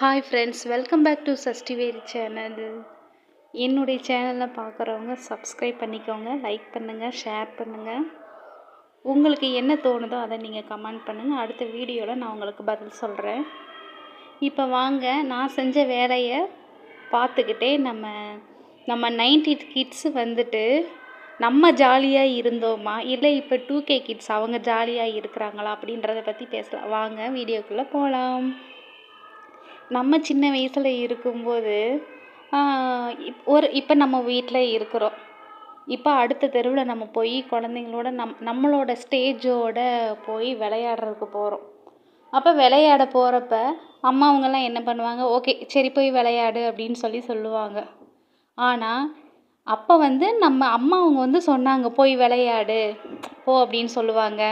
Hi friends welcome back to சஷ்டிவேரி channel என்னுடைய சேனலில் பார்க்குறவங்க சப்ஸ்கிரைப் பண்ணிக்கோங்க லைக் பண்ணுங்கள் ஷேர் பண்ணுங்கள் உங்களுக்கு என்ன தோணுதோ அதை நீங்கள் கமெண்ட் பண்ணுங்கள் அடுத்த வீடியோவில் நான் உங்களுக்கு பதில் சொல்கிறேன் இப்போ வாங்க நான் செஞ்ச வேலையை பார்த்துக்கிட்டே நம்ம நம்ம நைன்டி கிட்ஸ் வந்துட்டு நம்ம ஜாலியாக இருந்தோமா? இல்லை இப்போ டூ கே கிட்ஸ் அவங்க ஜாலியாக இருக்கிறாங்களா? அப்படின்றத பற்றி பேசலாம். வாங்க வீடியோக்குள்ளே போகலாம் நம்ம சின்ன வயசில் இருக்கும்போது இப் ஒரு இப்போ நம்ம வீட்டில் இருக்கிறோம். இப்போ அடுத்த தெருவில் நம்ம போய் குழந்தைங்களோட நம் நம்மளோட ஸ்டேஜோட போய் விளையாடுறதுக்கு போகிறோம் அப்போ விளையாட போகிறப்ப அம்மா அவங்கெல்லாம் என்ன பண்ணுவாங்க ஓகே சரி போய் விளையாடு அப்படின்னு சொல்லி சொல்லுவாங்க. ஆனால் அப்போ வந்து நம்ம அம்மா அவங்க வந்து சொன்னாங்க போய் விளையாடு போ அப்படின்னு சொல்லுவாங்க.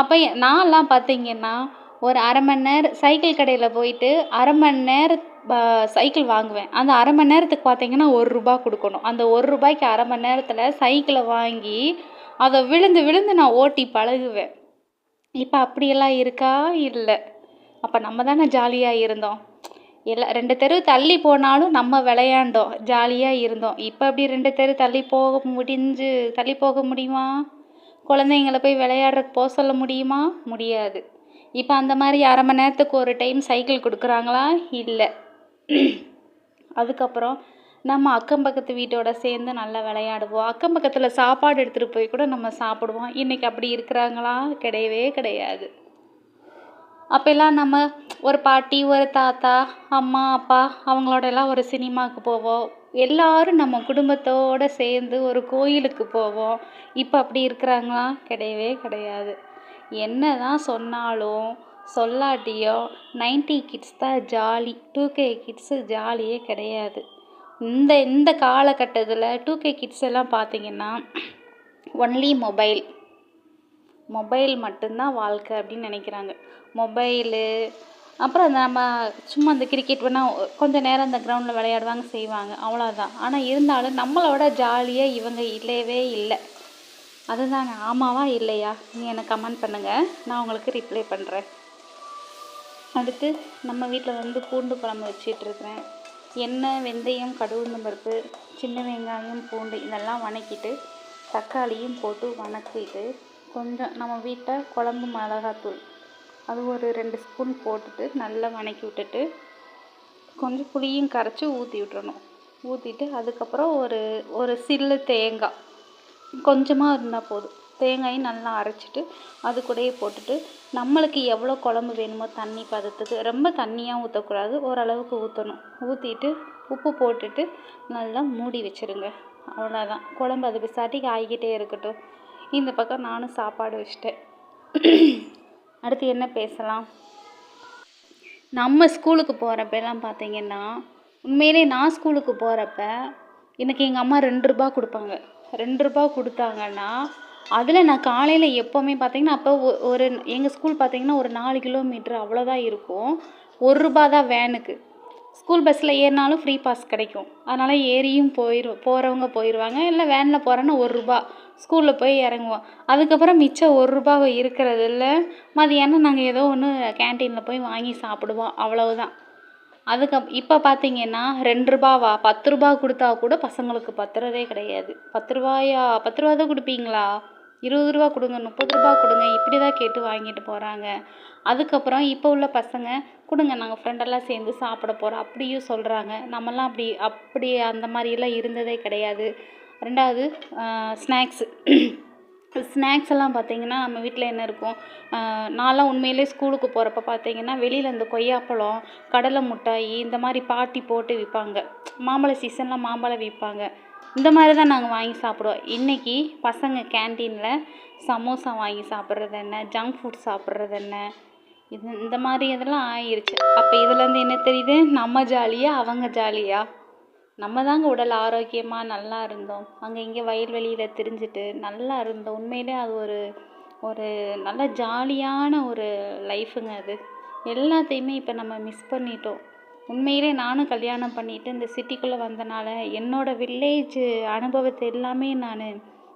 அப்போ நான்லாம் பார்த்தீங்கன்னா ஒரு அரை மணி நேரம் சைக்கிள் கடையில் போயிட்டு அரை மணி நேரம் சைக்கிள் வாங்குவேன். அந்த அரை மணி நேரத்துக்கு பார்த்தீங்கன்னா ஒரு ரூபா கொடுக்கணும். அந்த ஒரு ரூபாய்க்கு அரை மணி நேரத்தில் சைக்கிளை வாங்கி அதை விழுந்து விழுந்து நான் ஓட்டி பழகுவேன். இப்போ அப்படியெல்லாம் இருக்கா? இல்லை. அப்போ நம்ம தானே ஜாலியாக இருந்தோம். எல்லா ரெண்டு தெரு தள்ளி போனாலும் நம்ம விளையாண்டோம். ஜாலியாக இருந்தோம். இப்போ அப்படி ரெண்டு தெரு தள்ளி போக முடிஞ்சு தள்ளி போக முடியுமா? குழந்தைங்கள போய் விளையாடுறதுக்கு போக சொல்ல முடியுமா? முடியாது. இப்போ அந்த மாதிரி அரை மணி நேரத்துக்கு ஒரு டைம் சைக்கிள் கொடுக்குறாங்களா? இல்லை. அதுக்கப்புறம் நம்ம அக்கம் பக்கத்து வீட்டோட சேர்ந்து நல்லா விளையாடுவோம். அக்கம் பக்கத்தில் சாப்பாடு எடுத்துகிட்டு போய் கூட நம்ம சாப்பிடுவோம். இன்றைக்கி அப்படி இருக்கிறாங்களா? கிடையவே கிடையாது. அப்போல்லாம் நம்ம ஒரு பாட்டி ஒரு தாத்தா அம்மா அப்பா அவங்களோட எல்லாம் ஒரு சினிமாவுக்கு போவோம். எல்லாரும் நம்ம குடும்பத்தோடு சேர்ந்து ஒரு கோயிலுக்கு போவோம். இப்போ அப்படி இருக்கிறாங்களா? கிடையவே கிடையாது. என்ன தான் சொன்னாலும் சொல்லாட்டியோ நைன்டி கிட்ஸ் தான் ஜாலி. டூ கே கிட்ஸு ஜாலியே கிடையாது. இந்த இந்த காலகட்டத்தில் டூ கே கிட்ஸ் எல்லாம் பார்த்தீங்கன்னா ஒன்லி மொபைல் மொபைல் மட்டும்தான் வாழ்க்கை அப்படின்னு நினைக்கிறாங்க. மொபைலு அப்புறம் அந்த நம்ம சும்மா அந்த கிரிக்கெட் வேணால் கொஞ்சம் நேரம் அந்த கிரவுண்டில் விளையாடுவாங்க செய்வாங்க. அவ்வளோதான் ஆனால் இருந்தாலும் நம்மளோட ஜாலியாக இவங்க இல்லவே இல்லை. அதுதாங்க ஆமாவா இல்லையா? நீங்கள் எனக்கு கமெண்ட் பண்ணுங்கள் நான் உங்களுக்கு ரிப்ளை பண்ணுறேன் அடுத்து நம்ம வீட்டில் வந்து பூண்டு குழம்பு வச்சிட்ருக்கிறேன் எண்ணெய் வெந்தயம் கடுகு பருப்பு சின்ன வெங்காயம் பூண்டு இதெல்லாம் வணக்கிட்டு தக்காளியும் போட்டு வணக்கிட்டு கொஞ்சம் நம்ம வீட்டில் குழம்பு மிளகாத்தூள் அது ஒரு ரெண்டு ஸ்பூன் போட்டுட்டு நல்லா வணக்கி விட்டுட்டு கொஞ்சம் புளியும் கரைச்சி ஊற்றி விட்டுறணும். ஊற்றிட்டு அதுக்கப்புறம் ஒரு ஒரு சில்லு தேங்காய். கொஞ்சமாக இருந்தால் போதும். தேங்காயும் நல்லா அரைச்சிட்டு அது கூடயே போட்டுட்டு நம்மளுக்கு எவ்வளோ குழம்பு வேணுமோ தண்ணி பதத்துக்கு ரொம்ப தண்ணியாக ஊற்றக்கூடாது ஓரளவுக்கு ஊற்றணும் ஊற்றிட்டு உப்பு போட்டுட்டு நல்லா மூடி வச்சிருங்க. அவ்வளோதான். குழம்பு அது பிசாட்டிக்கு ஆகிக்கிட்டே இருக்கட்டும். இந்த பக்கம் நானும் சாப்பாடு வச்சுட்டேன். அடுத்து என்ன பேசலாம்? நம்ம ஸ்கூலுக்கு போகிறப்பெல்லாம் பார்த்தீங்கன்னா உண்மையிலே நான் ஸ்கூலுக்கு போகிறப்ப எனக்கு எங்கள் அம்மா ரெண்டு ரூபா கொடுப்பாங்க. ரெண்டு ரூபா கொடுத்தாங்கன்னா அதில் நான் காலையில் எப்போவுமே பார்த்தீங்கன்னா அப்போ ஒரு எங்கள் ஸ்கூல் பார்த்தீங்கன்னா ஒரு நாலு கிலோமீட்ரு அவ்வளோதான் இருக்கும். ஒரு ரூபா தான் வேனுக்கு ஸ்கூல் பஸ்ஸில் ஏறினாலும் ஃப்ரீ பாஸ் கிடைக்கும். அதனால் ஏறியும் போயிரு போகிறவங்க போயிடுவாங்க இல்லை வேனில் போகிறேன்னா ஒரு ரூபா. ஸ்கூலில் போய் இறங்குவோம். அதுக்கப்புறம் மிச்சம் ஒரு ரூபா இருக்கிறதில்ல மதியானம் நாங்கள் ஏதோ ஒன்று கேன்டீனில் போய் வாங்கி சாப்பிடுவோம். அவ்வளவுதான். அதுக்கு இப்போ பார்த்தீங்கன்னா ரெண்டு ரூபாவா? பத்து ரூபா கொடுத்தா கூட பசங்களுக்கு பத்துறதே கிடையாது. பத்து ரூபாயா? பத்து ரூபா தான் கொடுப்பீங்களா? இருபது ரூபா கொடுங்க முப்பது ரூபா கொடுங்க இப்படி தான் கேட்டு வாங்கிட்டு போகிறாங்க அதுக்கப்புறம் இப்போ உள்ள பசங்க கொடுங்க நாங்கள் ஃப்ரெண்டெல்லாம் சேர்ந்து சாப்பிட போகிறோம் அப்படியும் சொல்கிறாங்க நம்மலாம் அப்படி அப்படி அந்த மாதிரியெல்லாம் இருந்ததே கிடையாது. ரெண்டாவது ஸ்நாக்ஸு ஸ்நாக்ஸ் எல்லாம் பார்த்தீங்கன்னா நம்ம வீட்டில் என்ன இருக்கும்? நான்லாம் உண்மையிலே ஸ்கூலுக்கு போகிறப்ப பார்த்தீங்கன்னா வெளியில் இந்த கொய்யாப்பழம் கடலை மிட்டாய் இந்த மாதிரி பாட்டி போட்டு விற்பாங்க. மாம்பழ சீசனில் மாம்பழம் விற்பாங்க. இந்த மாதிரி தான் நாங்கள் வாங்கி சாப்பிடுவோம். இன்றைக்கி பசங்க கேன்டீனில் சமோசா வாங்கி சாப்பிட்றது என்ன? ஜங்க் ஃபுட் சாப்பிட்றது என்ன? இது இந்த மாதிரி இதெல்லாம் ஆயிருச்சு. அப்போ இதுலேருந்து என்ன தெரியுது? நம்ம ஜாலியாக அவங்க ஜாலியாக நம்ம தாங்க உடல் ஆரோக்கியமாக நல்லா இருந்தோம். அங்கே இங்கே வயல்வெளியில் திரிஞ்சுட்டு நல்லா இருந்தோம். உண்மையிலே அது ஒரு ஒரு நல்ல ஜாலியான ஒரு லைஃபுங்க அது. எல்லாத்தையுமே இப்போ நம்ம மிஸ் பண்ணிட்டோம். உண்மையிலே நானும் கல்யாணம் பண்ணிட்டு இந்த சிட்டிக்குள்ளே வந்தனால என்னோட வில்லேஜ் அனுபவத்தை எல்லாமே நான்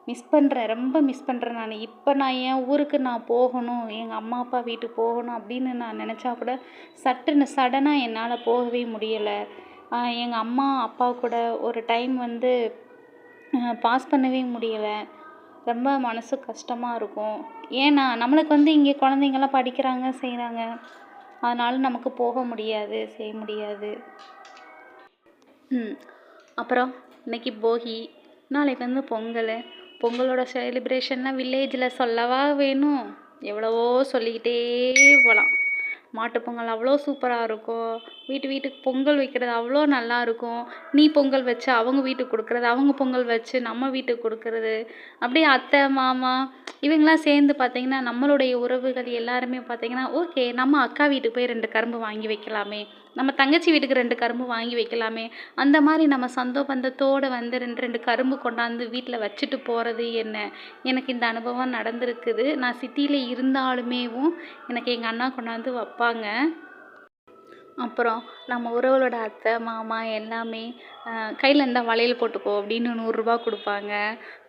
மிஸ் பண்ணுறேன் ரொம்ப மிஸ் பண்ணுறேன் நான். இப்போ நான் என் ஊருக்கு நான் போகணும் எங்கள் அம்மா அப்பா வீட்டுக்கு போகணும் அப்படின்னு நான் நினச்சா கூட சட்டுன்னு சடனாக என்னால் போகவே முடியலை. எங்கள் அம்மா அப்பா கூட ஒரு டைம் வந்து பாஸ் பண்ணவே முடியலை. ரொம்ப மனசு கஷ்டமாக இருக்கும். ஏன்னா நம்மளுக்கு வந்து இங்கே குழந்தைங்கள்லாம் படிக்கிறாங்க செய்கிறாங்க அதனால நமக்கு போக முடியாது செய்ய முடியாது. அப்புறம் இன்னைக்கு போகி. நாளைக்கு வந்து பொங்கல். பொங்கலோட செலிப்ரேஷன்லாம் வில்லேஜில் சொல்லவா வேணும்? எவ்வளவோ சொல்லிக்கிட்டே போகலாம் மாட்டுப்பொங்கல் அவ்வளோ சூப்பராக இருக்கும். வீட்டு வீட்டுக்கு பொங்கல் வைக்கிறது அவ்வளோ நல்லா இருக்கும். நீ பொங்கல் வச்சு அவங்க வீட்டுக்கு கொடுக்குறது அவங்க பொங்கல் வச்சு நம்ம வீட்டுக்கு கொடுக்குறது. அப்படியே அத்தை மாமா இவங்களாம் சேர்ந்து பார்த்தீங்கன்னா நம்மளுடைய உறவுகள் எல்லாருமே பார்த்தீங்கன்னா ஓகே நம்ம அக்கா வீட்டுக்கு போய் ரெண்டு கரும்பு வாங்கி வைக்கலாமே. நம்ம தங்கச்சி வீட்டுக்கு ரெண்டு கரும்பு வாங்கி வைக்கலாமே. அந்த மாதிரி நம்ம சொந்த பந்தத்தோடு வந்து ரெண்டு ரெண்டு கரும்பு கொண்டாந்து வீட்டில் வச்சுட்டு போகிறது என்ன? எனக்கு இந்த அனுபவம் நடந்திருக்குது. நான் சிட்டியில் இருந்தாலுமேவும் எனக்கு எங்கள் அண்ணா கொண்டாந்து வைப்பாங்க. அப்புறம் நம்ம உறவுகளோட அத்தை மாமா எல்லாமே கையில் இந்தா வளையல் போட்டுக்கோ அப்படின்னு நூறுரூபா கொடுப்பாங்க.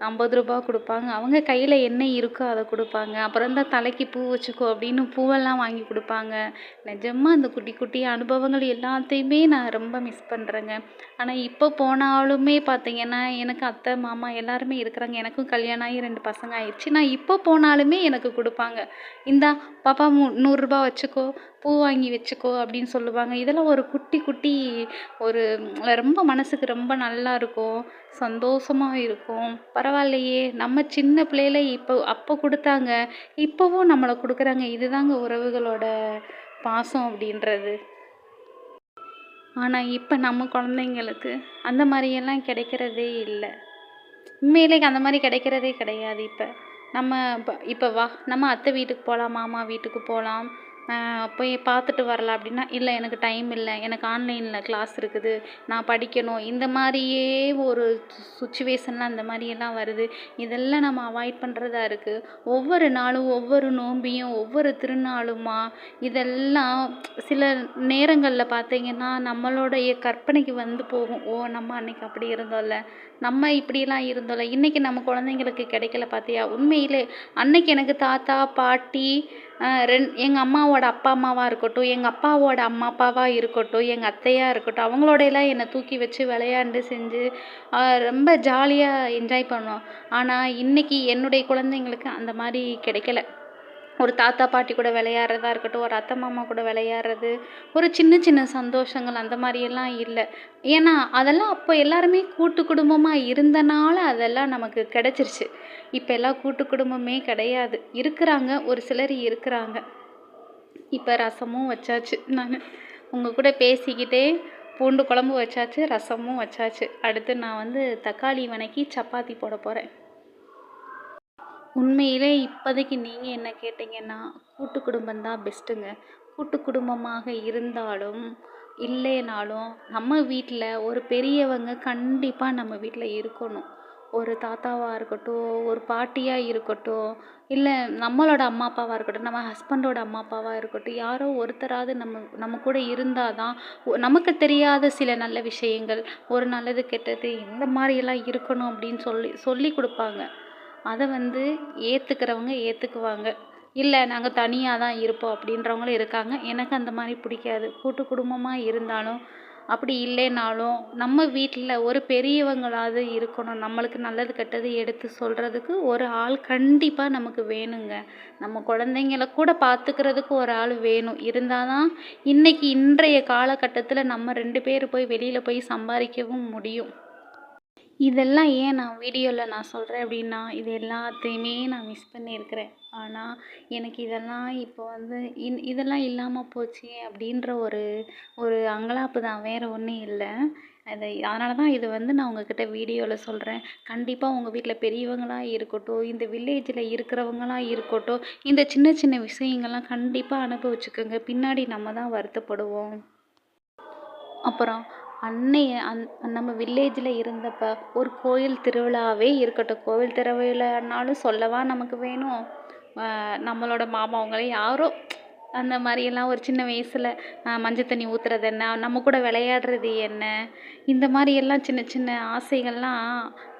ஐம்பது ரூபா கொடுப்பாங்க. அவங்க கையில் என்ன இருக்கோ அதை கொடுப்பாங்க. அப்புறம் இந்த தலைக்கு பூ வச்சுக்கோ அப்படின்னு பூவெல்லாம் வாங்கி கொடுப்பாங்க. நிஜமாக அந்த குட்டி குட்டி அனுபவங்கள் எல்லாத்தையுமே நான் ரொம்ப மிஸ் பண்ணுறேங்க ஆனால் இப்போ போனாலுமே பார்த்தீங்கன்னா எனக்கு அத்தை மாமா எல்லாருமே இருக்கிறாங்க. எனக்கும் கல்யாணம் ஆகி ரெண்டு பசங்க ஆயிடுச்சு. நான் இப்போ போனாலுமே எனக்கு கொடுப்பாங்க. இந்தா பாப்பா மூ நூறுரூபா வச்சுக்கோ பூ வாங்கி வச்சுக்கோ அப்படின்னு சொல்லுவாங்க. இதெல்லாம் ஒரு குட்டி குட்டி ஒரு ரொம்ப மனசுக்கு ரொம்ப நல்லா இருக்கும் சந்தோஷமாக இருக்கும். பரவாயில்லையே நம்ம சின்ன பிள்ளையில இப்போ அப்போ கொடுத்தாங்க இப்போவும் நம்மளை கொடுக்குறாங்க. இதுதாங்க உறவுகளோட பாசம் அப்படின்றது. ஆனால் இப்போ நம்ம குழந்தைங்களுக்கு அந்த மாதிரியெல்லாம் கிடைக்கிறதே இல்லை. உண்மையிலே அந்த மாதிரி கிடைக்கிறதே கிடையாது இப்போ. நம்ம இப்போ இப்போ வா நம்ம அத்தை வீட்டுக்கு போகலாம் மாமா வீட்டுக்கு போகலாம். போய் பார்த்துட்டு வரலாம் அப்படின்னா இல்லை எனக்கு டைம் இல்லை. எனக்கு ஆன்லைனில் கிளாஸ் இருக்குது. நான் படிக்கணும். இந்த மாதிரியே ஒரு சுச்சுவேஷன்லாம் அந்த மாதிரியெல்லாம் வருது. இதெல்லாம் நம்ம அவாய்ட் பண்ணுறதா இருக்குது ஒவ்வொரு நாளும் ஒவ்வொரு நோம்பியும் ஒவ்வொரு திருநாளுமா இதெல்லாம் சில நேரங்களில் பார்த்தீங்கன்னா நம்மளுடைய கற்பனைக்கு வந்து போகும். ஓ நம்ம அன்னைக்கு அப்படி இருந்தோம்ல. நம்ம இப்படியெல்லாம் இருந்தோம்ல இன்றைக்கி நம்ம குழந்தைங்களுக்கு கிடைக்கல பார்த்தியா உண்மையிலே அன்னைக்கு எனக்கு தாத்தா பாட்டி ரெண் எங்கள் அம்மாவோட அப்பா அம்மாவாக இருக்கட்டும் எங்கள் அப்பாவோட அம்மா அப்பாவாக இருக்கட்டும் எங்கள் அத்தையாக இருக்கட்டும் அவங்களோடையெல்லாம் என்னை தூக்கி வச்சு விளையாண்டு செஞ்சு ரொம்ப ஜாலியாக என்ஜாய் பண்ணோம். ஆனால் இன்றைக்கி என்னுடைய குழந்தைங்களுக்கு அந்த மாதிரி கிடைக்கல. ஒரு தாத்தா பாட்டி கூட விளையாடுறதா இருக்கட்டும் ஒரு அத்தை மாமா கூட விளையாடுறது ஒரு சின்ன சின்ன சந்தோஷங்கள் அந்த மாதிரியெல்லாம் இல்லை. ஏன்னா அதெல்லாம் அப்போ எல்லாருமே கூட்டு குடும்பமாக இருந்தனால அதெல்லாம் நமக்கு கிடச்சிருச்சு. இப்போ எல்லாம் கூட்டு குடும்பமே கிடையாது. இருக்கிறாங்க ஒரு சிலர் இருக்கிறாங்க. இப்போ ரசமும் வச்சாச்சு நான். உங்கள் கூட பேசிக்கிட்டே பூண்டு குழம்பு வச்சாச்சு ரசமும் வச்சாச்சு. அடுத்து நான் வந்து தக்காளி வணக்கி சப்பாத்தி போட போகிறேன் உண்மையிலே இப்போதைக்கு நீங்கள் என்ன கேட்டிங்கன்னா கூட்டு குடும்பம் தான் பெஸ்ட்டுங்க. கூட்டு குடும்பமாக இருந்தாலும் இல்லைனாலும் நம்ம வீட்டில் ஒரு பெரியவங்க கண்டிப்பாக நம்ம வீட்டில் இருக்கணும். ஒரு தாத்தாவாக இருக்கட்டும் ஒரு பாட்டியாக இருக்கட்டும் இல்லை நம்மளோட அம்மா அப்பாவாக இருக்கட்டும் நம்ம ஹஸ்பண்டோட அம்மா அப்பாவாக இருக்கட்டும் யாரோ ஒருத்தராவது நம்ம நம்ம கூட இருந்தால் தான் நமக்கு தெரியாத சில நல்ல விஷயங்கள் ஒரு நல்லது கெட்டது இந்த மாதிரியெல்லாம் இருக்கணும் அப்படின்னு சொல்லி சொல்லி கொடுப்பாங்க. அதை வந்து ஏற்றுக்கிறவங்க ஏற்றுக்குவாங்க இல்லை நாங்கள் தனியாக தான் இருப்போம் அப்படின்றவங்களும் இருக்காங்க. எனக்கு அந்த மாதிரி பிடிக்காது. கூட்டு குடும்பமாக இருந்தாலும் அப்படி இல்லைனாலும் நம்ம வீட்டில் ஒரு பெரியவங்களாவது இருக்கணும். நம்மளுக்கு நல்லது கெட்டது எடுத்து சொல்கிறதுக்கு ஒரு ஆள் கண்டிப்பாக நமக்கு வேணுங்க. நம்ம குழந்தைங்கள கூட பார்த்துக்கிறதுக்கு ஒரு ஆள் வேணும். இருந்தால் தான் இன்றைக்கி இன்றைய காலகட்டத்தில் நம்ம ரெண்டு பேர் போய் வெளியில் போய் சம்பாதிக்கவும் முடியும். இதெல்லாம் ஏன் நான் வீடியோவில் நான் சொல்கிறேன் அப்படின்னா இது எல்லாத்தையுமே நான் மிஸ் பண்ணியிருக்கிறேன். ஆனால் எனக்கு இதெல்லாம் இப்போ வந்து இன் இதெல்லாம் இல்லாமல் போச்சே அப்படின்ற ஒரு ஒரு அங்கலாப்பு தான். வேறு ஒன்றும் இல்லை. அதை அதனால தான் இது வந்து நான் உங்ககிட்ட வீடியோவில் சொல்கிறேன் கண்டிப்பாக உங்கள் வீட்டில் பெரியவங்களாக இருக்கட்டும் இந்த வில்லேஜில் இருக்கிறவங்களாக இருக்கட்டும் இந்த சின்ன சின்ன விஷயங்கள்லாம் கண்டிப்பாக அனுபவிச்சுக்கோங்க. பின்னாடி நம்ம தான் வருத்தப்படுவோம். அப்புறம் அன்னைய அந் நம்ம வில்லேஜில் இருந்தப்போ ஒரு கோயில் திருவிழாவே இருக்கட்டும். கோவில் திருவிழானாலும் சொல்லவா நமக்கு வேணும்? நம்மளோட மாமா அவங்களே யாரோ அந்த மாதிரியெல்லாம் ஒரு சின்ன வயசில் மஞ்சள் தண்ணி ஊற்றுறது என்ன? நம்ம கூட விளையாடுறது என்ன? இந்த மாதிரியெல்லாம் சின்ன சின்ன ஆசைகள்லாம்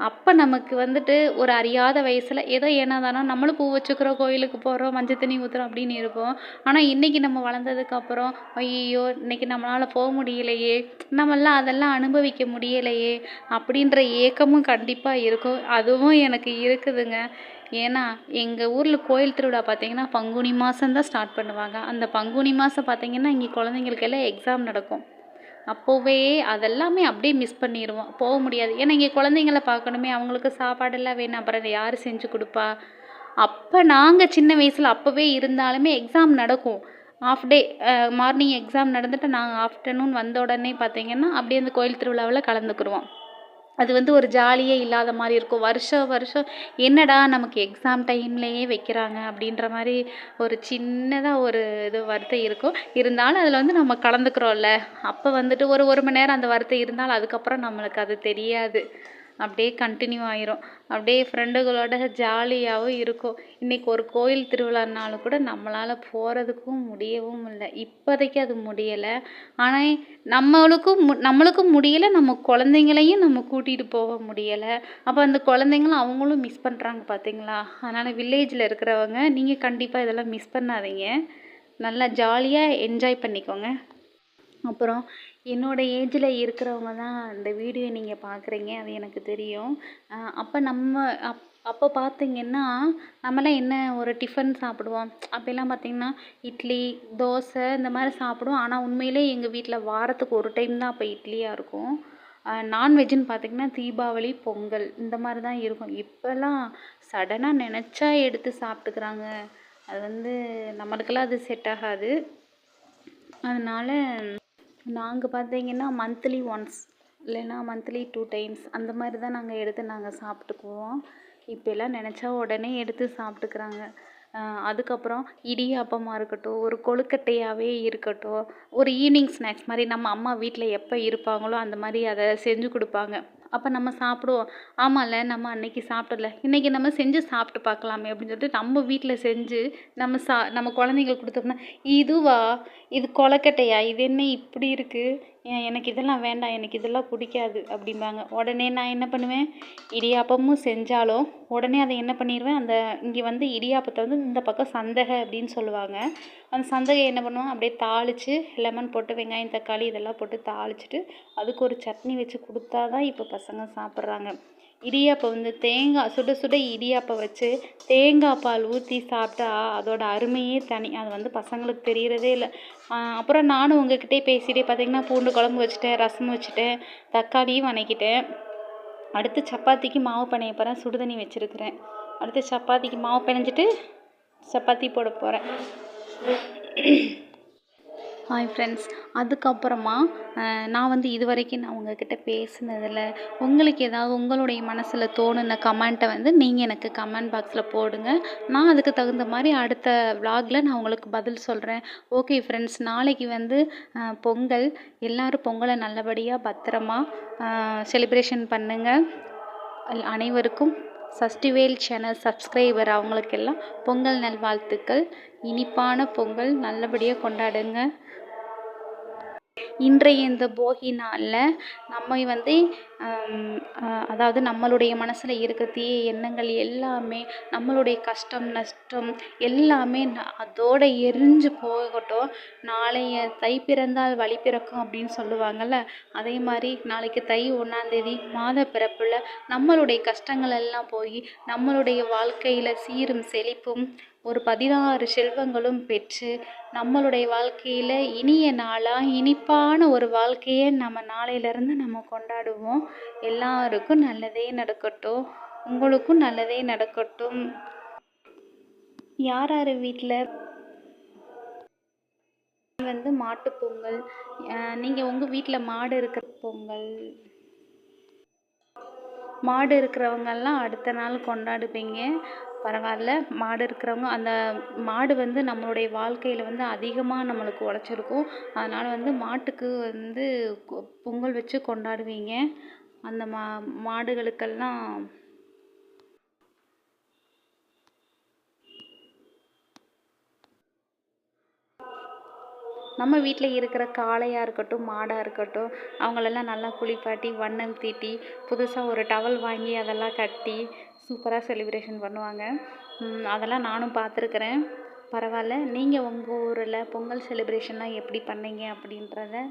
அப்போ நமக்கு வந்துட்டு ஒரு அறியாத வயசில் ஏதோ ஏனோ தானோ நம்மளும் பூ வச்சுக்கிறோம் கோயிலுக்கு போகிறோம் மஞ்சள் தண்ணி ஊற்றுறோம் அப்படின்னு இருப்போம். ஆனால் இன்றைக்கி நம்ம வளர்ந்ததுக்கப்புறம் ஐயையோ இன்றைக்கி நம்மளால் போக முடியலையே நம்மளாம் அதெல்லாம் அனுபவிக்க முடியலையே அப்படின்ற ஏக்கமும் கண்டிப்பாக இருக்கும். அதுவும் எனக்கு இருக்குதுங்க. ஏன்னா எங்கள் ஊரில் கோயில் திருவிழா பார்த்தீங்கன்னா பங்குனி மாதம் தான் ஸ்டார்ட் பண்ணுவாங்க. அந்த பங்குனி மாதம் பார்த்தீங்கன்னா இங்கே குழந்தைங்களுக்கு எல்லாம் எக்ஸாம் நடக்கும். அப்போவே அதெல்லாமே அப்படியே மிஸ் பண்ணிடுவோம் போக முடியாது. ஏன்னா இங்கே குழந்தைங்கள பார்க்கணுமே. அவங்களுக்கு சாப்பாடெல்லாம் வேணும். அப்புறம் யார் செஞ்சு கொடுப்பா? அப்போ நாங்கள் சின்ன வயசில் அப்போவே இருந்தாலுமே எக்ஸாம் நடக்கும். ஆஃப் டே மார்னிங் எக்ஸாம் நடந்துட்டு நாங்கள் ஆஃப்டர்நூன் வந்த உடனே பார்த்தீங்கன்னா அப்படியே அந்த கோயில் திருவிழாவில் கலந்துக்குருவோம். அது வந்து ஒரு ஜாலியே இல்லாத மாதிரி இருக்கும். வருஷம் வருஷம் என்னடா நமக்கு எக்ஸாம் டைம்லேயே வைக்கிறாங்க அப்படின்ற மாதிரி ஒரு சின்னதாக ஒரு இது வருத்தம் இருக்கும். இருந்தாலும் அதில் வந்து நம்ம கலந்துக்கிறோம்ல. அப்போ வந்துட்டு ஒரு ஒரு மணி நேரம் அந்த வருத்தம் இருந்தாலும் அதுக்கப்புறம் நம்மளுக்கு அது தெரியாது. அப்படியே கண்டினியூ ஆயிரும். அப்படியே ஃப்ரெண்டுகளோட ஜாலியாகவும் இருக்கும். இன்றைக்கி ஒரு கோயில் திருவிழானாலும் கூட நம்மளால் போகிறதுக்கும் முடியவும் இல்லை. இப்போதைக்கு அது முடியலை. ஆனால் நம்மளுக்கும் மு நம்மளுக்கும் முடியலை நம்ம குழந்தைங்களையும் நம்ம கூட்டிகிட்டு போக முடியலை. அப்போ அந்த குழந்தைங்களும் அவங்களும் மிஸ் பண்ணுறாங்க பார்த்தீங்களா அதனால் வில்லேஜில் இருக்கிறவங்க நீங்கள் கண்டிப்பாக இதெல்லாம் மிஸ் பண்ணாதீங்க. நல்லா ஜாலியாக என்ஜாய் பண்ணிக்கோங்க. அப்புறம் என்னோட ஏஜில் இருக்கிறவங்க தான் இந்த வீடியோ நீங்கள் பார்க்குறீங்க அது எனக்கு தெரியும். அப்போ நம்ம அப் அப்போ பார்த்தீங்கன்னா நம்மலாம் என்ன ஒரு டிஃபன் சாப்பிடுவோம்? அப்போல்லாம் பார்த்தீங்கன்னா இட்லி தோசை இந்த மாதிரி சாப்பிடுவோம். ஆனால் உண்மையிலே எங்கள் வீட்டில் வாரத்துக்கு ஒரு டைம் தான் அப்போ இட்லியாக இருக்கும். நான்வெஜ்ஜுன்னு பார்த்திங்கன்னா தீபாவளி பொங்கல் இந்த மாதிரி தான் இருக்கும். இப்போல்லாம் சடனாக நினச்சா எடுத்து சாப்பிட்டுக்கிறாங்க. அது வந்து நம்மளுக்கெல்லாம் அது செட் ஆகாது. அதனால் நாங்கள் பார்த்தீங்கன்னா மந்த்லி ஒன்ஸ் இல்லைன்னா மந்த்லி டூ டைம்ஸ் அந்த மாதிரி தான் நாங்கள் எடுத்து நாங்கள் சாப்பிட்டுக்குவோம். இப்போல்லாம் நினச்சா உடனே எடுத்து சாப்பிட்டுக்கிறாங்க. அதுக்கப்புறம் இடியாப்பமாக இருக்கட்டும் ஒரு கொழுக்கட்டையாகவே இருக்கட்டும் ஒரு ஈவினிங் ஸ்நாக்ஸ் மாதிரி நம்ம அம்மா வீட்டில் எப்போ இருப்பாங்களோ அந்த மாதிரி அதை செஞ்சு கொடுப்பாங்க. அப்போ நம்ம சாப்பிடுவோம். ஆமாம்ல நம்ம அன்னைக்கு சாப்பிடல. இன்றைக்கி நம்ம செஞ்சு சாப்பிட்டு பார்க்கலாமே அப்படின்னு சொல்லிட்டு நம்ம வீட்டில் செஞ்சு நம்ம சா நம்ம குழந்தைங்களுக்கு கொடுத்தோம்னா இதுவா? இது கொலக்கட்டையா இது என்ன இப்படி இருக்குது எனக்கு இதெல்லாம் வேண்டாம். எனக்கு இதெல்லாம் பிடிக்காது. அப்படிம்பாங்க. உடனே நான் என்ன பண்ணுவேன்? இடியாப்பமும் செஞ்சாலும் உடனே அதை என்ன பண்ணிடுவேன் அந்த இங்கே வந்து இடியாப்பத்தை வந்து இந்த பக்கம் சந்தக அப்படின்னு சொல்லுவாங்க. அந்த சந்தகை என்ன பண்ணுவோம் அப்படியே தாளித்து லெமன் போட்டு வெங்காயம் தக்காளி இதெல்லாம் போட்டு தாளிச்சிட்டு அதுக்கு ஒரு சட்னி வச்சு கொடுத்தா தான் இப்போ பசங்க சாப்பிட்றாங்க. இடியாப்பம் வந்து தேங்காய் சுட சுட இடியாப்பம் வச்சு தேங்காய் பால் ஊற்றி சாப்பிட்டா அதோட அருமையே தனி. அது வந்து பசங்களுக்கு தெரியறதே இல்லை. அப்புறம் நானும் உங்ககிட்டே பேசிகிட்டே பார்த்தீங்கன்னா பூண்டு குழம்பு வச்சுட்டேன் ரசம் வச்சுட்டேன் தக்காளியும் வதக்கிட்டேன் அடுத்து சப்பாத்திக்கு மாவு பிணைய போகிறேன் சுடுதண்ணி வச்சுருக்கிறேன். அடுத்து சப்பாத்திக்கு மாவு பிணைஞ்சிட்டு சப்பாத்தி போட போகிறேன் ஹாய் ஃப்ரெண்ட்ஸ் அதுக்கப்புறமா நான் வந்து இது வரைக்கும் நான் உங்கக்கிட்ட பேசினதில் உங்களுக்கு ஏதாவது உங்களுடைய மனசில் தோணுன கமெண்ட்டை வந்து நீங்கள் எனக்கு கமெண்ட் பாக்ஸில் போடுங்க. நான் அதுக்கு தகுந்த மாதிரி அடுத்த விலாகில் நான் உங்களுக்கு பதில் சொல்கிறேன் ஓகே ஃப்ரெண்ட்ஸ் நாளைக்கு வந்து பொங்கல். எல்லோரும் பொங்கலை நல்லபடியாக பத்திரமா செலிப்ரேஷன் பண்ணுங்கள் அனைவருக்கும் சஷ்டிவேல் சேனல் சப்ஸ்கிரைபர் அவங்களுக்கெல்லாம் பொங்கல் நல்வாழ்த்துக்கள். இனிப்பான பொங்கல் நல்லபடியாக கொண்டாடுங்க. இன்றைய இந்த போகி நாளில் நம்ம வந்து அதாவது நம்மளுடைய மனசில் இருக்க தீய எண்ணங்கள் எல்லாமே நம்மளுடைய கஷ்டம் நஷ்டம் எல்லாமே அதோடு எரிஞ்சு போகட்டும். நாளைய தை பிறந்தால் வழி பிறக்கும் அப்படின்னு சொல்லுவாங்கள்ல அதே மாதிரி நாளைக்கு தை ஒன்றாந்தேதி மாத பிறப்பில் நம்மளுடைய கஷ்டங்கள் எல்லாம் போய் நம்மளுடைய வாழ்க்கையில் சீரும் செழிப்பும் ஒரு பதினாறு செல்வங்களும் பெற்று நம்மளுடைய வாழ்க்கையில் இனிய நாளாக இனிப்பான ஒரு வாழ்க்கையை நம்ம நாளையிலேருந்து நம்ம கொண்டாடுவோம். எல்லாருக்கும் நல்லதே நடக்கட்டும். உங்களுக்கும் நல்லதே நடக்கட்டும். யார் யார் வீட்டில் வந்து மாட்டுப் பொங்கல் நீங்கள் உங்கள் வீட்டில் மாடு இருக்கிற பொங்கல் மாடு இருக்கிறவங்கெல்லாம் அடுத்த நாள் கொண்டாடுவீங்க. பரவாயில்ல. மாடு இருக்கிறவங்க அந்த மாடு வந்து நம்மளுடைய வாழ்க்கையில் வந்து அதிகமாக நம்மளுக்கு உழைச்சிருக்கும். அதனால் வந்து மாட்டுக்கு வந்து பொங்கல் வச்சு கொண்டாடுவீங்க. அந்த மா மாடுகளுக்கெல்லாம் நம்ம வீட்டில் இருக்கிற காளையாக இருக்கட்டும் மாடாக இருக்கட்டும் அவங்களெல்லாம் நல்லா குளிப்பாட்டி வண்ணம் தீட்டி புதுசாக ஒரு டவல் வாங்கி அதெல்லாம் கட்டி சூப்பராக செலிப்ரேஷன் பண்ணுவாங்க. அதெல்லாம் நானும் பார்த்துருக்குறேன். பரவாயில்ல. நீங்கள் உங்கள் ஊரில் பொங்கல் செலிப்ரேஷன்லாம் எப்படி பண்ணீங்க அப்படின்றத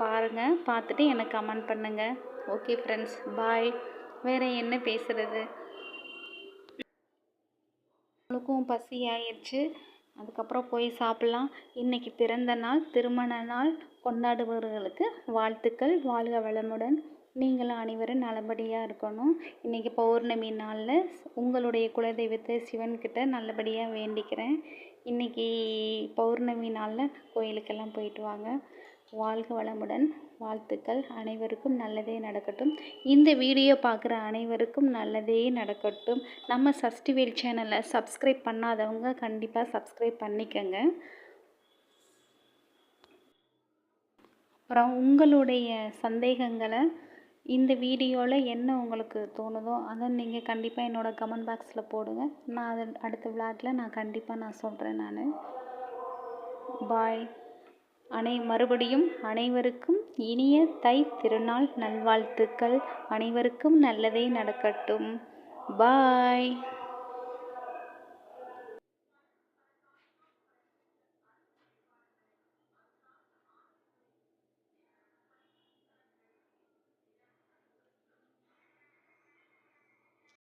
பாருங்கள் பார்த்துட்டு எனக்கு கமெண்ட் பண்ணுங்கள் ஓகே ஃப்ரெண்ட்ஸ் பாய் வேறு என்ன பேசுகிறது உங்களுக்கும் பசி ஆயிடுச்சு அதுக்கப்புறம் போய் சாப்பிட்லாம். இன்றைக்கி பிறந்த நாள் திருமண நாள். கொண்டாடுபவர்களுக்கு வாழ்த்துக்கள். வாழ்க வளமுடன். நீங்களும் அனைவரும் நல்லபடியாக இருக்கணும். இன்றைக்கி பௌர்ணமி நாளில் உங்களுடைய குலதெய்வத்தை சிவன்கிட்ட நல்லபடியாக வேண்டிக்கிறேன். இன்றைக்கி பௌர்ணமி நாளில் கோயிலுக்கெல்லாம் போயிட்டு வாங்க. வாழ்க வளமுடன். வாழ்த்துக்கள். அனைவருக்கும் நல்லதே நடக்கட்டும். இந்த வீடியோ பார்க்குற அனைவருக்கும் நல்லதே நடக்கட்டும். நம்ம சஷ்டிவேல் சேனலை சப்ஸ்கிரைப் பண்ணாதவங்க கண்டிப்பாக சப்ஸ்கிரைப் பண்ணிக்கோங்க. அப்புறம் உங்களுடைய சந்தேகங்களை இந்த வீடியோவில் என்ன உங்களுக்கு தோணுதோ அதை நீங்கள் கண்டிப்பாக என்னோடய கமெண்ட் பாக்ஸில் போடுங்க. நான் அதை அடுத்த விளாகில் நான் கண்டிப்பாக நான் சொல்கிறேன் நான். பாய் அனை மறுபடியும் அனைவருக்கும் இனிய தை திருநாள் நல்வாழ்த்துக்கள். அனைவருக்கும் நல்லதே நடக்கட்டும். பாய்